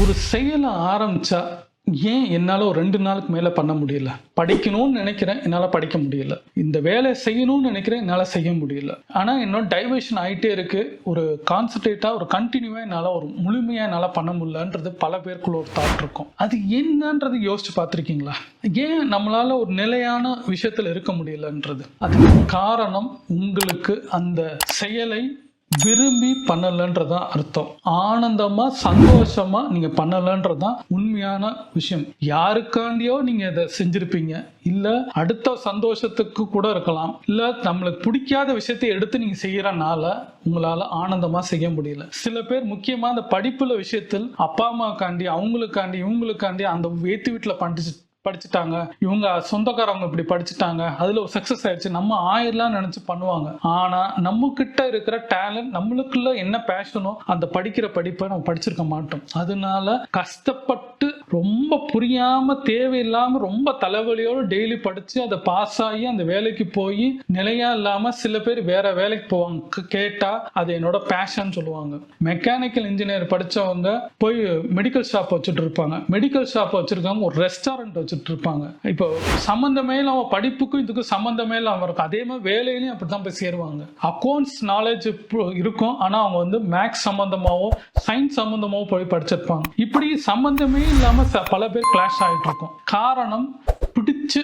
ஒரு செயலை ஆரம்பிச்சா ஏன் என்னால் ஒரு ரெண்டு நாளுக்கு மேலே பண்ண முடியல? படிக்கணும்னு நினைக்கிறேன் என்னால் படிக்க முடியல. இந்த வேலையை செய்யணும்னு நினைக்கிறேன் என்னால் செய்ய முடியல. ஆனால் என்னோட டைவர்ஷன் ஆகிட்டே இருக்கு. ஒரு கான்சன்ட்ரேட்டாக ஒரு கண்டினியூவாக என்னால் ஒரு முழுமையாக என்னால் பண்ண முடியலன்றது பல பேருக்குள்ள ஒரு தாட் இருக்கும். அது என்னன்றது யோசிச்சு பார்த்துருக்கீங்களா? ஏன் நம்மளால் ஒரு நிலையான விஷயத்தில் இருக்க முடியலன்றது? அதுக்கு காரணம் உங்களுக்கு அந்த செயலை விரும்பி பண்ணலன்றதான் அர்த்தம். ஆனந்தமா சந்தோஷமா நீங்க பண்ணலன்றதான் உண்மையான விஷயம். யாருக்காண்டியோ நீங்க இதை செஞ்சிருப்பீங்க. இல்ல அடுத்த சந்தோஷத்துக்கு கூட இருக்கலாம். இல்ல நம்மளுக்கு பிடிக்காத விஷயத்தை எடுத்து நீங்க செய்யறனால உங்களால ஆனந்தமா செய்ய முடியல. சில பேர் முக்கியமா அந்த படிப்புல விஷயத்தில் அப்பா அம்மாக்காண்டி அவங்களுக்காண்டி இவங்களுக்காண்டி அந்த வேத்து வீட்டுல படிச்சு படிச்சுட்டாங்க. இவங்க சொந்தக்காரவங்க இப்படி படிச்சுட்டாங்க. அதுல ஒரு சக்சஸ் ஆயிடுச்சு. நம்ம ஆயிரலாம் நினைச்சு பண்ணுவாங்க. ஆனா நம்ம கிட்ட இருக்கிற டேலண்ட் நம்மளுக்குள்ள என்ன பேஷனோ அந்த படிக்கிற படிப்பை நம்ம படிச்சிருக்க மாட்டோம். அதனால கஷ்டப்பட்டு ரொம்ப புரியாம தேவையில்லாம ரொம்ப தலைவலியோடு டெய்லி படிச்சு அதை பாஸ் ஆகி அந்த வேலைக்கு போய் நிலையா இல்லாம சில பேர் வேற வேலைக்கு போவாங்க. கேட்டால் கேட்டா அது என்னோட பேஷன் சொல்லுவாங்க. மெக்கானிக்கல் இன்ஜினியர் படிச்சவங்க போய் மெடிக்கல் ஷாப் வச்சுட்டு இருப்பாங்க மெடிக்கல் ஷாப் வச்சிருக்கவங்க ஒரு ரெஸ்டாரண்ட் வச்சுட்டு இருப்பாங்க இப்போ சம்மந்தமே இல்லாமல் படிப்புக்கும் இதுக்கும் சம்மந்தமே இல்லாம இருக்கும். அதே மாதிரி வேலையிலையும் அப்படித்தான் போய் சேருவாங்க. அக்கௌண்ட்ஸ் நாலேஜ் இருக்கும். ஆனா அவங்க வந்து மேக்ஸ் சம்பந்தமாவோ சயின்ஸ் சம்பந்தமாவோ போய் படிச்சிருப்பாங்க. இப்படி சம்பந்தமே இல்லாம பல பேர் கிளாஷ் ஆகிட்டு இருக்கும் காரணம் பிடிச்சு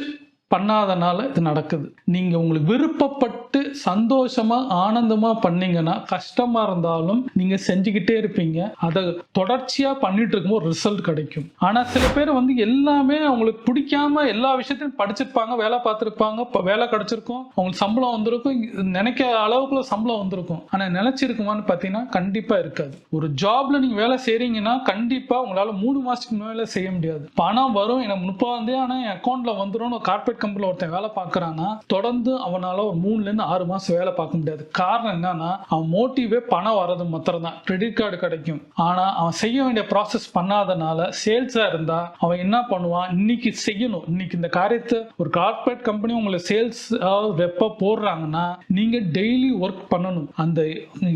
பண்ணாதனால இது நடக்குது. நீங்க உங்களுக்கு விருப்பப்பட்டு சந்தோஷமா ஆனந்தமா பண்ணீங்கன்னா கஷ்டமா இருந்தாலும் நீங்க செஞ்சுக்கிட்டே இருப்பீங்க. அதை தொடர்ச்சியா பண்ணிட்டு இருக்கும்போது ரிசல்ட் கிடைக்கும். ஆனா சில பேர் வந்து எல்லாமே அவங்களுக்கு பிடிக்காம எல்லா விஷயத்தையும் படிச்சிருப்பாங்க வேலை பார்த்துருப்பாங்க இப்போ வேலை கிடைச்சிருக்கும். அவங்களுக்கு சம்பளம் வந்திருக்கும். நினைக்கிற அளவுக்குள்ள சம்பளம் வந்திருக்கும். ஆனா நினைச்சிருக்குமான்னு பாத்தீங்கன்னா கண்டிப்பா இருக்காது. ஒரு ஜாப்ல நீங்க வேலை செய்றீங்கன்னா கண்டிப்பா உங்களால மூணு மாசத்துக்கு மேல செய்ய முடியாது. பணம் வரும் எனக்கு முப்பதாம் தேதி ஆனா என் அக்கௌண்ட்ல வந்துடும் கார்பரேட் கம்பெனில ஒருத்தன் வேலை பார்க்கறான்னா தொடர்ந்து அவனால ஒரு மூணுல இருந்து ஆறு மாசம் வேலை பார்க்க முடியாது. காரணம் என்னன்னா அவன் மோட்டிவே பணம் வர்றது மாத்திரம் தான் கிரெடிட் கார்டு கிடைக்கும். ஆனா அவன் செய்ய வேண்டிய ப்ராசஸ் பண்ணாதனால சேல்ஸா இருந்தா அவன் என்ன பண்ணுவான்? இன்னைக்கு செய்யணும். இன்னைக்கு இந்த காரியத்தை ஒரு கார்பரேட் கம்பெனி உங்களை சேல்ஸ் வெப்ப போடுறாங்கன்னா நீங்க டெய்லி ஒர்க் பண்ணணும். அந்த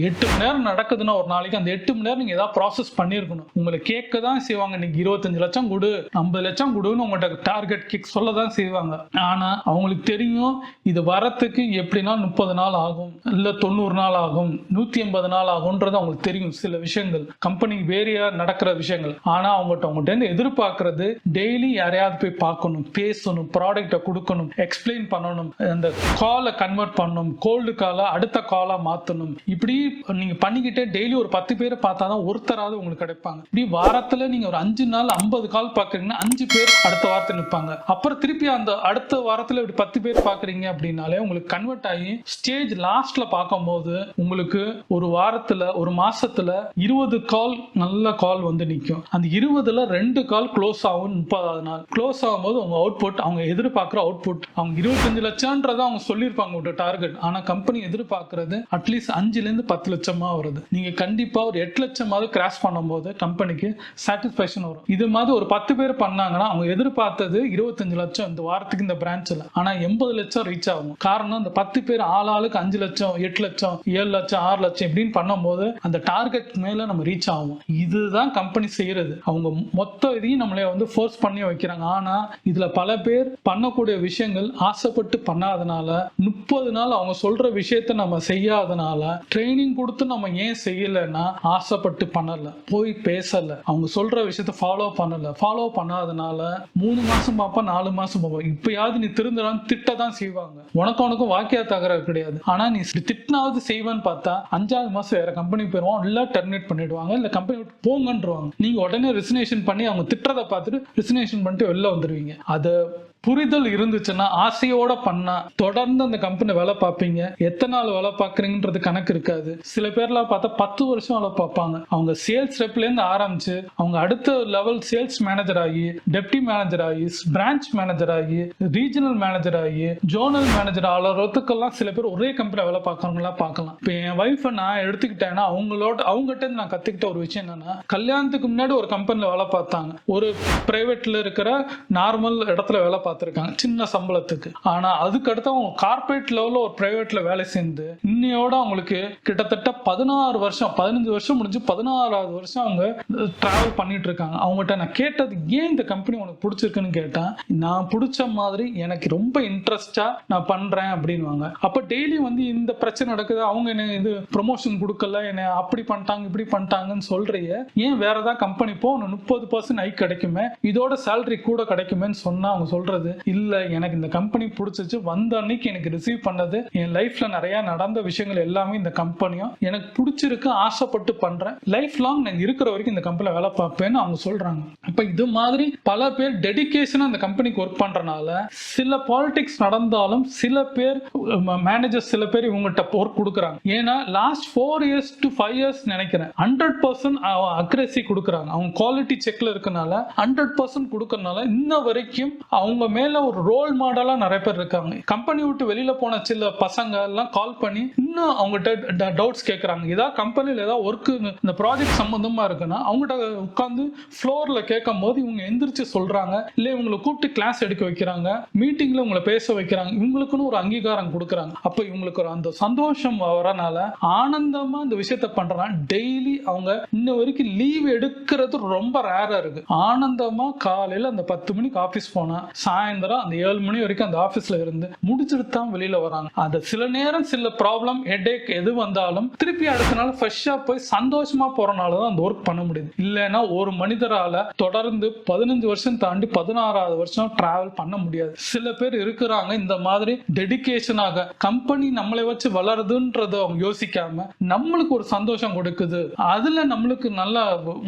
எட்டு மணி நேரம் நடக்குதுன்னா ஒரு நாளைக்கு அந்த எட்டு மணி நேரம் நீங்க ஏதாவது ப்ராசஸ் பண்ணியிருக்கணும் உங்களை கேட்க தான் செய்வாங்க. இன்னைக்கு இருபத்தஞ்சு லட்சம் கொடு ஐம்பது லட்சம் கொடுன்னு உங்கள்கிட்ட டார்கெட் கேக் சொல்ல தான் செய்வாங்க. ஆனால் அவங்களுக்கு தெரியும் இது வரத்துக்கு எப்படின்னா முப்பது நாள் ஆகும் இல்லை தொண்ணூறு நாள் ஆகும் நூற்றி ஐம்பது நாள் ஆகும்ன்றது அவங்களுக்கு தெரியும் சில விஷயங்கள். கம்பெனி வேறையாக நடக்கிற விஷயங்கள். ஆனால் அவங்ககிட்ட அவங்ககிட்ட எதிர்பார்க்கறது டெய்லி யாரையாவது போய் பார்க்கணும் பேசணும் ப்ராடக்ட்டை கொடுக்கணும் எக்ஸ்பிளைன் பண்ணணும் அந்த காலை கன்வெர்ட் பண்ணணும் கோல்டு காலை அடுத்த காலாக மாற்றணும் இப்படி நீங்கள் பண்ணிக்கிட்டே டெய்லி ஒரு பத்து பேரை பார்த்தாதான் ஒருத்தராவது உங்களுக்கு கிடைப்பாங்க. இப்படி வாரத்தில் நீங்கள் ஒரு அஞ்சு நாள் ஐம்பது கால் பார்க்குறீங்கன்னா அஞ்சு பேர் அடுத்த வாரத்தில் நிற்பாங்க அப்புறம் திருப்பி அந்த அடுத்த வாரத்துல இப்படி பத்து பேர் பாக்குறீங்க அப்படின்னாலே உங்களுக்கு கன்வெர்ட் ஆகி ஸ்டேஜ் லாஸ்ட்ல பார்க்கும்போது உங்களுக்கு ஒரு வாரத்துல ஒரு மாசத்துல இருபது கால் நல்ல கால் வந்து நிற்கும் அந்த இருபதுல ரெண்டு கால் க்ளோஸ் ஆகும் முப்பதாவது நாள். க்ளோஸ் ஆகும்போது உங்க அவுட்புட் அவங்க எதிர்பார்க்குற அவுட்புட் அவங்க இருபத்தஞ்சு லட்சம்ன்றத அவங்க சொல்லியிருப்பாங்க உங்களோட டார்கெட் ஆனா கம்பெனி எதிர்பார்க்கறது அட்லீஸ்ட் அஞ்சுல இருந்து பத்து லட்சமா வருது. நீங்க கண்டிப்பா ஒரு எட்டு லட்சமாவது கிராஸ் பண்ணும்போது கம்பெனிக்கு சாட்டிஸ்ஃபேக்ஷன் வரும். இது மாதிரி ஒரு பத்து பேர் பண்ணாங்கன்னா அவங்க எதிர்பார்த்தது இருபத்தஞ்சு லட்சம் இந்த வாரத்துக்கு இந்த பிரான்ச்ல ஆனா எண்பது லட்சம் ரீச் ஆகும் காரணம் இந்த பத்து பேர் ஆள் ஆளுக்கு அஞ்சு லட்சம் எட்டு லட்சம் ஏழு லட்சம் ஆறு லட்சம் இப்படின்னு பண்ணும்போது அந்த டார்கெட் மேல நம்ம ரீச் ஆகும் இதுதான் கம்பெனி செய்யறது. அவங்க மொத்த இதையும் நம்மளே வந்து ஃபோர்ஸ் பண்ணி வைக்கிறாங்க. ஆனா இதுல பல பேர் பண்ணக்கூடிய விஷயங்கள் ஆசைப்பட்டு பண்ணாதனால முப்பது நாள் அவங்க சொல்ற விஷயத்த நம்ம செய்யாதனால ட்ரைனிங் கொடுத்து நம்ம ஏன் செய்யலைன்னா ஆசைப்பட்டு பண்ணல. போய் பேசல. அவங்க சொல்ற விஷயத்த ஃபாலோ பண்ணல. ஃபாலோ பண்ணாதனால மூணு மாசம் பார்ப்போம் நாலு மாசம் பார்ப்போம் இப்பயாவது நீ திருந்துறான்னு திட்ட தான் செய்வாங்க. உனக்கு உனக்கும் வாக்கிய தகராறு கிடையாது. ஆனா நீ திட்டினாவது செய்வேன்னு பார்த்தா அஞ்சாவது மாசம் வேற கம்பெனி போயிருவோம் எல்லாம் டெர்மினேட் பண்ணிடுவாங்க. இல்ல கம்பெனி விட்டு போங்கன்றவாங்க. நீங்க உடனே ரெசினேஷன் பண்ணி அவங்க திட்டுறதை பார்த்துட்டு ரெசினேஷன் பண்ணிட்டு வெளில வந்துருவீங்க. அதை புரிதல் இருந்துச்சுன்னா ஆசையோட பண்ணா தொடர்ந்து அந்த கம்பெனி வேலை பார்ப்பீங்க. எத்தனை நாள் வேலை பார்க்குறீங்கன்றது கணக்கு இருக்காது. சில பேர்லாம் பார்த்தா பத்து வருஷம் வேலை பார்ப்பாங்க. அவங்க சேல்ஸ் ரெப்லேருந்து ஆரம்பிச்சு அவங்க அடுத்த லெவல் சேல்ஸ் மேனேஜர் ஆகி டெப்டி மேனேஜர் ஆகி பிரான்ச் மேனேஜர் ஆகி ரீஜனல் மேனேஜர் ஆகி ஜோனல் மேனேஜர் ஆளுறதுக்கெல்லாம் சில பேர் ஒரே கம்பெனியில் வேலை பார்க்குறவங்களாம் பார்க்கலாம். இப்போ என் ஒய்ஃபை நான் எடுத்துக்கிட்டேன்னா அவங்களோட அவங்ககிட்ட நான் கற்றுக்கிட்ட ஒரு விஷயம் என்னன்னா கல்யாணத்துக்கு முன்னாடி ஒரு கம்பெனியில் வேலை பார்த்தாங்க. ஒரு ப்ரைவேட்டில் இருக்கிற நார்மல் இடத்துல வேலை பார்த்தாங்க. பார்த்துருக்காங்க சின்ன சம்பளத்துக்கு. ஆனா அதுக்கடுத்து அவங்க கார்பரேட் லெவலில் ஒரு பிரைவேட்ல வேலை சேர்ந்து இன்னையோட அவங்களுக்கு கிட்டத்தட்ட பதினாறு வருஷம் பதினஞ்சு வருஷம் முடிஞ்சு பதினாறாவது வருஷம் அவங்க டிராவல் பண்ணிட்டு இருக்காங்க. அவங்ககிட்ட நான் கேட்டது ஏன் இந்த கம்பெனி உனக்கு பிடிச்சிருக்குன்னு கேட்டேன்? நான் பிடிச்ச மாதிரி எனக்கு ரொம்ப இன்ட்ரெஸ்டா நான் பண்றேன் அப்படின்வாங்க அப்ப டெய்லி வந்து இந்த பிரச்சனை நடக்குது அவங்க என்ன இது ப்ரொமோஷன் கொடுக்கல என்ன அப்படி பண்ணிட்டாங்க இப்படி பண்ணிட்டாங்கன்னு சொல்றிய ஏன் வேற ஏதாவது கம்பெனி போ உனக்கு முப்பது பர்சன்ட் ஹைக் கிடைக்குமே இதோட சேலரி கூட கிடைக்குமேன்னு சொன்னா அவங்க சொல்றது இல்ல எனக்கு இந்த கம்பெனி பிடிச்சிச்சு. வந்த அன்னைக்கு எனக்கு ரிசீவ் பண்ணது. என் லைஃப்ல நிறைய நடந்த விஷயங்கள் எல்லாமே இந்த கம்பெனியும் எனக்கு பிடிச்சிருக்கு ஆசைப்பட்டு பண்றேன். லைஃப் லாங் நான் இருக்கிற வரைக்கும் இந்த கம்பெனில வேலை பார்ப்பேன்னு அவங்க சொல்றாங்க. அப்ப இது மாதிரி பல பேர் டெடிகேஷனா அந்த கம்பெனிக்கு ஒர்க் பண்றனால சில பாலிடிக்ஸ் நடந்தாலும் சில பேர் மேனேஜர் சில பேர் இவங்ககிட்ட ஒர்க் கொடுக்குறாங்க. ஏன்னா last four years to five years நினைக்கிறேன் ஹண்ட்ரட் பர்சன்ட் அக்ரெசி கொடுக்குறாங்க. அவங்க குவாலிட்டி செக்ல இருக்கனால ஹண்ட்ரட் பர்சன்ட் கொடுக்கறனால இன்ன வரைக்கும் அவங்க மேல ஒரு ரோல் மாடலா நிறைய பேர் இருக்காங்க. கம்பெனி விட்டு வெளியில போன சில பசங்க எல்லாம் கால் பண்ணி இன்னும் அவங்ககிட்ட டவுட்ஸ் கேட்கறாங்க ஏதாவது கம்பெனியில் ஏதாவது ஒர்க்கு இந்த ப்ராஜெக்ட் சம்பந்தமா இருக்குன்னா அவங்ககிட்ட உட்காந்து ஃப்ளோர்ல கேட்கும் போது இவங்க எந்திரிச்சு சொல்றாங்க. இல்ல இவங்களை கூப்பிட்டு கிளாஸ் எடுக்க வைக்கிறாங்க. மீட்டிங்ல உங்களை பேச வைக்கிறாங்க. இவங்களுக்குன்னு ஒரு அங்கீகாரம் கொடுக்குறாங்க. அப்ப இவங்களுக்கு ஒரு அந்த சந்தோஷம் வரனால ஆனந்தமா இந்த விஷயத்த பண்றாங்க. டெய்லி அவங்க இன்ன வரைக்கும் லீவ் எடுக்கிறது ரொம்ப ரேரா இருக்கு. ஆனந்தமா காலையில அந்த பத்து மணிக்கு ஆபீஸ் போனா சாயந்தரம் அந்த ஏழு மணி வரைக்கும் அந்த ஆஃபீஸில் இருந்து முடிச்சுட்டு தான் வெளியில் வராங்க. அது சில நேரம் சில ப்ராப்ளம் ஹெடேக் எது வந்தாலும் திருப்பி அடுத்த நாள் ஃப்ரெஷ்ஷாக போய் சந்தோஷமாக போகிறனால தான் அந்த ஒர்க் பண்ண முடியுது. இல்லைன்னா ஒரு மனிதரால் தொடர்ந்து பதினஞ்சு வருஷம் தாண்டி பதினாறாவது வருஷம் ட்ராவல் பண்ண முடியாது. சில பேர் இருக்கிறாங்க இந்த மாதிரி டெடிகேஷனாக கம்பெனி நம்மளை வச்சு வளருதுன்றத அவங்க யோசிக்காம நம்மளுக்கு ஒரு சந்தோஷம் கொடுக்குது. அதுல நம்மளுக்கு நல்லா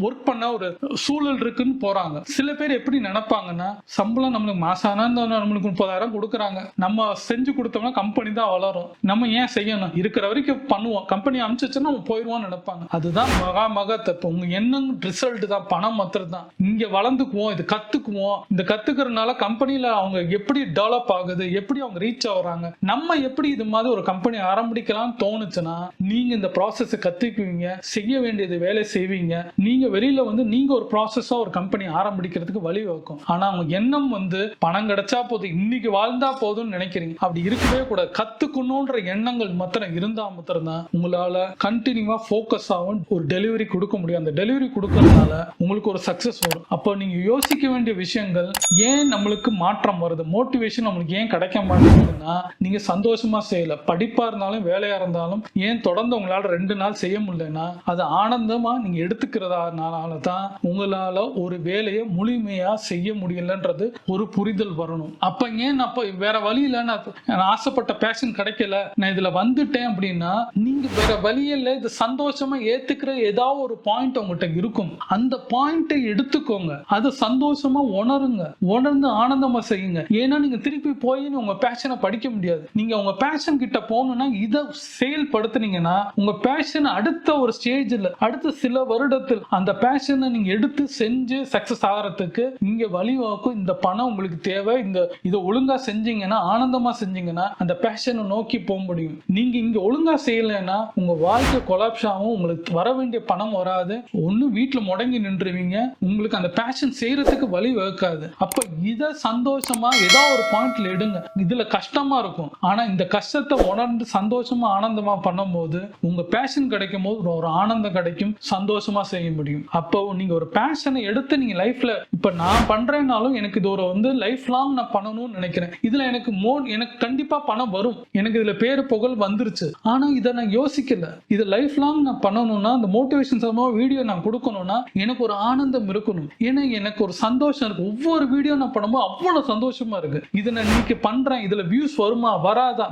ஒர்க் பண்ண ஒரு சூழல் இருக்குன்னு போறாங்க. சில பேர் எப்படி நினைப்பாங்கன்னா சம்பளம் நம்மளுக்கு மாசானா இந்த நம்மளுக்கு முப்பதாயிரம் கொடுக்குறாங்க. நம்ம செஞ்சு கொடுத்தோம்னா கம்பெனி தான் வளரும். நம்ம ஏன் செய்யணும்? இருக்கிற வரைக்கும் பண்ணுவோம். கம்பெனி அனுப்பிச்சுன்னா நம்ம போயிடுவோம்னு நினைப்பாங்க. அதுதான் மகா மகா தப்பு. உங்க எண்ணம் ரிசல்ட் தான். பணம் மாத்திரம் தான். இங்க வளர்ந்துக்குவோம். இது கத்துக்குவோம். இந்த கத்துக்கிறதுனால கம்பெனியில அவங்க எப்படி டெவலப் ஆகுது? எப்படி அவங்க ரீச் ஆகுறாங்க? நம்ம எப்படி இது மாதிரி ஒரு கம்பெனி ஆரம்பிக்கலாம்னு தோணுச்சுன்னா நீங்க இந்த ப்ராசஸ் கத்துக்குவீங்க. செய்ய வேண்டியது வேலை செய்வீங்க. நீங்க வெளியில வந்து நீங்க ஒரு ப்ராசஸா ஒரு கம்பெனி ஆரம்பிக்கிறதுக்கு வழி வகுக்கும் ஆனா அவங்க எண்ணம் வந்து பணம் கிடைச்சா போதும். இன்னைக்கு வாழ்ந்தா போதும்னு நினைக்கிறீங்க. அப்படி இருக்கவே கூட கத்துக்கணும்ன்ற எண்ணங்கள் மாத்திரம் இருந்தா மாத்திரம் தான் உங்களால கண்டினியூவா ஃபோக்கஸ் ஆகும். ஒரு டெலிவரி கொடுக்க முடியும். அந்த டெலிவரி கொடுக்கறதுனால உங்களுக்கு ஒரு சக்சஸ் வரும். அப்போ நீங்க யோசிக்க வேண்டிய விஷயங்கள் ஏன் நம்மளுக்கு மாற்றம் வருது? மோட்டிவேஷன் நம்மளுக்கு ஏன் கிடைக்க மாட்டேங்குதுன்னா நீங்க சந்தோஷமா செய்யல. படிப்பா இருந்தாலும் வேலையா இருந்தாலும் ஏன் தொடர்ந்து உங்களால ரெண்டு நாள் செய்ய முடியலன்னா அது ஆனந்தமா நீங்க எடுத்துக்கிறதால தான் உங்களால ஒரு வேலையை முழுமையா செய்ய முடியலன்றது ஒரு புரிதல். வரணும். அப்ப ஏன் அப்போ அப்ப வேற வழி இல்ல நான் ஆசைப்பட்ட பேஷன் கிடைக்கல? நான் இதுல வந்துட்டேன் அப்படின்னா நீங்க வேற வழி இல்ல. இது சந்தோஷமா ஏத்துக்கிற ஏதாவது ஒரு பாயிண்ட் உங்ககிட்ட இருக்கும். அந்த பாயிண்ட்டை எடுத்துக்கோங்க. அது சந்தோஷமா உணருங்க. உணர்ந்து ஆனந்தமா செய்யுங்க. ஏன்னா நீங்க திருப்பி போய் உங்க பேஷனை படிக்க முடியாது. நீங்க உங்க பேஷன் கிட்ட போகணும்னா இதை செயல்படுத்துனீங்கன்னா உங்க பேஷன் அடுத்த ஒரு ஸ்டேஜ்ல அடுத்த சில வருடத்தில் அந்த பேஷனை நீங்க எடுத்து செஞ்சு சக்சஸ் ஆகிறதுக்கு இங்க வழிவாக்கும் இந்த பணம் உங்களுக்கு தேவை. இந்த இதை ஒழுங்கா செஞ்சீங்கன்னா ஆனந்தமா செஞ்சீங்கன்னா அந்த பேஷனை நோக்கி போக முடியும். நீங்க இங்க ஒழுங்கா செய்யலைன்னா உங்க வாழ்க்கை கொலாப்ஸ் ஆகும். உங்களுக்கு வர வேண்டிய பணம் வராது. ஒண்ணு வீட்டுல முடங்கி நின்றுவீங்க. உங்களுக்கு அந்த பேஷன் செய்யறதுக்கு வழி வகுக்காது. அப்ப இத சந்தோஷமா ஏதோ ஒரு பாயிண்ட்ல எடுங்க. இதுல கஷ்டமா இருக்கும். ஆனா இந்த கஷ்டத்தை உணர்ந்து சந்தோஷமா ஆனந்தமா பண்ணும்போது உங்க பேஷன் கிடைக்கும் போது ஒரு ஆனந்தம் கிடைக்கும். சந்தோஷமா செய்ய முடியும். அப்போ நீங்க ஒரு பேஷனை எடுத்து நீங்க லைஃப்ல இப்ப நான் பண்றேன்னாலும் எனக்கு இது ஒரு வந்து லைஃப் லாங் நான் பண்ணணும்னு நினைக்கிறேன். இதுல எனக்கு மோ எனக்கு கண்டிப்பா பணம் வரும். எனக்கு இதுல பேரு புகழ் வந்துருச்சு. ஆனா இதை நான் யோசிக்கல. இது லைஃப் லாங் நான் பண்ணணும்னா அந்த மோட்டிவேஷன் சம்பவம் வீடியோ நான் கொடுக்கணும்னா எனக்கு ஒரு ஆனந்தம் இருக்கணும். ஏன்னா எனக்கு ஒரு சந்தோஷம் இருக்கு. ஒவ்வொரு வீடியோ நான் பண்ணும்போது அவ்வளவு சந்தோஷமா இருக்கு. இதை நான் இன்னைக்கு பண்றேன். இதுல வியூஸ் வருமா வராதா?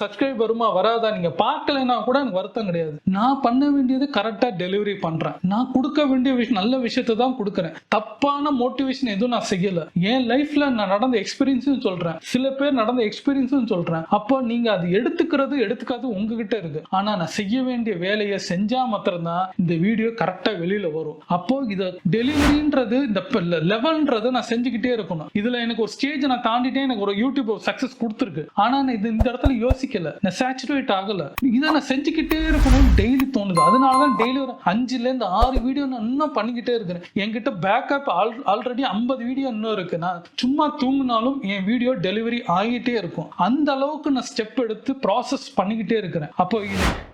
சப்ஸ்கிரைப் வருமா வராதா? நீங்க பார்க்கலைன்னா கூட எனக்கு வருத்தம் கிடையாது. நான் பண்ண வேண்டியது கரெக்டா டெலிவரி பண்றேன். நான் கொடுக்க வேண்டிய விஷயம் நல்ல விஷயத்தை தான் கொடுக்குறேன். தப்பான மோட்டிவேஷன் எதுவும் நான் செய்யல. என் லைஃப் லைஃப்ல நான் நடந்த எக்ஸ்பீரியன்ஸும் சொல்றேன். சில பேர் நடந்த எக்ஸ்பீரியன்ஸும் சொல்றேன். அப்போ நீங்க அது எடுத்துக்கிறது எடுத்துக்காது உங்ககிட்ட இருக்கு. ஆனா நான் செய்ய வேண்டிய வேலையை செஞ்சா மாத்திரம்தான் இந்த வீடியோ கரெக்டா வெளியில வரும். அப்போ இதை டெலிவரின்றது இந்த லெவல்ன்றது நான் செஞ்சுக்கிட்டே இருக்கணும். இதுல எனக்கு ஒரு ஸ்டேஜ் நான் தாண்டிட்டே எனக்கு ஒரு யூடியூப் சக்சஸ் கொடுத்துருக்கு. ஆனா நான் இது இந்த இடத்துல யோசிக்கல. நான் சேச்சுரேட் ஆகல. இதை நான் செஞ்சுக்கிட்டே இருக்கணும் டெய்லி தோணுது. அதனாலதான் டெய்லி ஒரு அஞ்சுல இருந்து ஆறு வீடியோ நான் இன்னும் பண்ணிக்கிட்டே இருக்கிறேன். என்கிட்ட பேக்கப் ஆல்ரெடி ஐம்பது வீடியோ இன்னும் இருக்கு. நான் சும்மா தூங்கினாலும் என் வீடியோ டெலிவரி ஆகிட்டே இருக்கும். அந்த அளவுக்கு நான் ஸ்டெப் எடுத்து ப்ராசஸ் பண்ணிக்கிட்டே இருக்கிறேன். அப்போ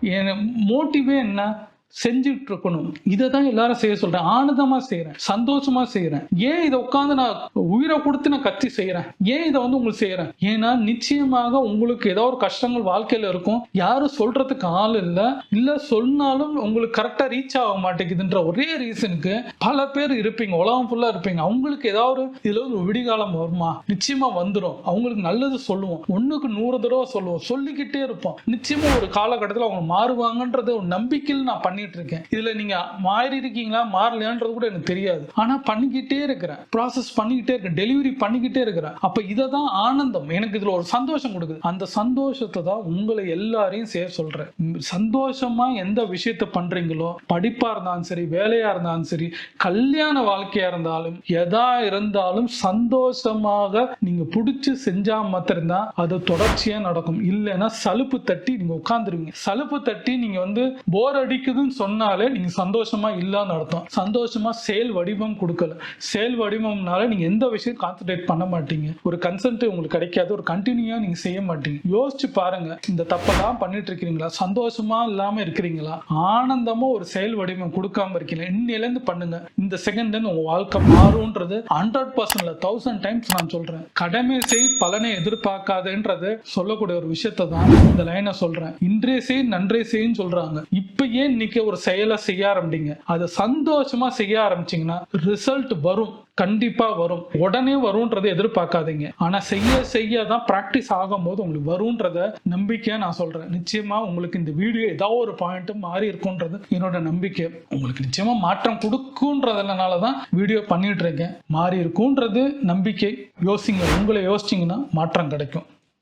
என் மோட்டிவே என்ன? செஞ்சுட்டு இருக்கணும் இதை தான் எல்லாரும் செய்ய சொல்றேன். ஆனந்தமா செய்யறேன் சந்தோஷமா செய்யறேன் ஏன் இதை உட்காந்து நான் உயிரை கொடுத்து நான் கத்தி செய்யறேன் ஏன் இதை வந்து உங்களுக்கு செய்யறேன் ஏன்னா நிச்சயமாக உங்களுக்கு ஏதோ ஒரு கஷ்டங்கள் வாழ்க்கையில இருக்கும். யாரும் சொல்றதுக்கு ஆள் இல்லை. இல்ல சொன்னாலும் உங்களுக்கு கரெக்டா ரீச் ஆக மாட்டேங்குதுன்ற ஒரே ரீசனுக்கு பல பேர் இருப்பீங்க. உலகம் ஃபுல்லா இருப்பீங்க. அவங்களுக்கு ஏதாவது இதுல ஒரு விடிகாலம் வருமா? நிச்சயமா வந்துடும் அவங்களுக்கு நல்லது சொல்லுவோம். ஒண்ணுக்கு நூறு தடவை சொல்லுவோம். சொல்லிக்கிட்டே இருப்போம். நிச்சயமா ஒரு காலகட்டத்தில் அவங்க மாறுவாங்கன்றது ஒரு நம்பிக்கையில் நான் பண்ணிட்டு இருக்கேன் இதுல நீங்க மாறி இருக்கீங்களா மாறலையான்றது கூட எனக்கு தெரியாது. ஆனா பண்ணிக்கிட்டே இருக்கிறேன். ப்ராசஸ் பண்ணிக்கிட்டே இருக்கேன். டெலிவரி பண்ணிக்கிட்டே இருக்கிறேன். அப்ப இதை தான் ஆனந்தம். எனக்கு இதுல ஒரு சந்தோஷம் கொடுக்குது. அந்த சந்தோஷத்தை தான் உங்களை எல்லாரையும் சேர சொல்றேன். சந்தோஷமா எந்த விஷயத்த பண்றீங்களோ படிப்பா இருந்தாலும் சரி வேலையா இருந்தாலும் சரி கல்யாண வாழ்க்கையா இருந்தாலும் எதா இருந்தாலும் சந்தோஷமாக நீங்க பிடிச்சி செஞ்சா மாத்திரம்தான் அது தொடர்ச்சியா நடக்கும். இல்லைன்னா சலுப்பு தட்டி நீங்க உட்காந்துருவீங்க சலுப்பு தட்டி நீங்க வந்து போர் அடிக்குதுன்னு சொன்னாலே நீங்க சந்தோஷமா இல்லைன்னு அர்த்தம். சந்தோஷமா செயல் வடிவம் கொடுக்கல. செயல் வடிவம்னால நீங்க எந்த விஷயம் கான்சென்ட்ரேட் பண்ண மாட்டீங்க. ஒரு கன்சென்ட் உங்களுக்கு கிடைக்காது. ஒரு கண்டினியூவா நீங்க செய்ய மாட்டீங்க. யோசிச்சு பாருங்க. இந்த தப்பெல்லாம் பண்ணிட்டு இருக்கிறீங்களா சந்தோஷமா இல்லாம இருக்கிறீங்களா? ஆனந்தமா ஒரு செயல் வடிவம் கொடுக்காம இருக்கீங்களா? இன்னையில இருந்து பண்ணுங்க. இந்த செகண்ட் இருந்து உங்க வாழ்க்கை மாறும்ன்றது ஹண்ட்ரட் பர்சன்ட்ல தௌசண்ட் டைம்ஸ் நான் சொல்றேன். கடமை செய் பலனை எதிர்பார்க்காதுன்றது சொல்லக்கூடிய ஒரு விஷயத்தை தான் இந்த லைனை சொல்றேன். இன்றே செய் நன்றே செய்ன்னு சொல்றாங்க. இப்ப ஏன் இன்னைக்கு ஒரு செயலை செய்ய ஆரம்பிங்க. அதை சந்தோஷமா செய்ய ஆரம்பிச்சிங்கன்னா ரிசல்ட் வரும். கண்டிப்பா வரும். உடனே வரும்ன்றதை எதிர்பார்க்காதீங்க. ஆனா செய்ய செய்ய தான் பிராக்டிஸ் ஆகும் போது உங்களுக்கு வரும்ன்றத நம்பிக்கையா நான் சொல்றேன். நிச்சயமா உங்களுக்கு இந்த வீடியோ ஏதாவது ஒரு பாயிண்ட் மாறி இருக்கும்ன்றது என்னோட நம்பிக்கை. உங்களுக்கு நிச்சயமா மாற்றம் கொடுக்குன்றதுனால தான் வீடியோ பண்ணிட்டு இருக்கேன். மாறி இருக்கும்ன்றது நம்பிக்கை. யோசிங்க. உங்களை யோசிச்சிங்கன்னா மாற்றம் கிடைக்கும்.